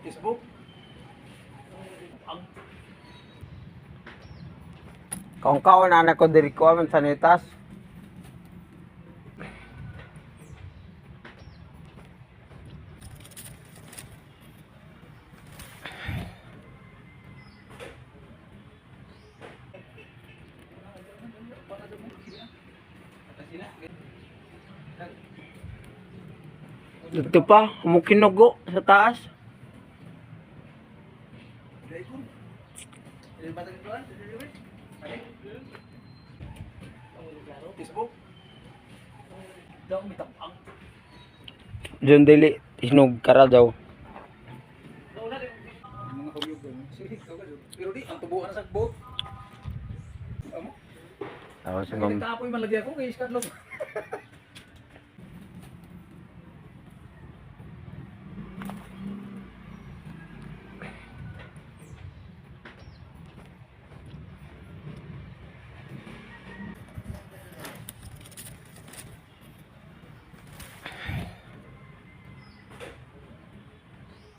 Facebook. Kung kao na ko diri ko man sanitas. Dito pa, mukinugo sa taas. Facebook. Daw mitapang. Diyan dili, isnog kara daw. Pero di, ang tubuan sa boat. Amo. Ako si ma'am. Nagtapoy man lagi ako kay Scarlett.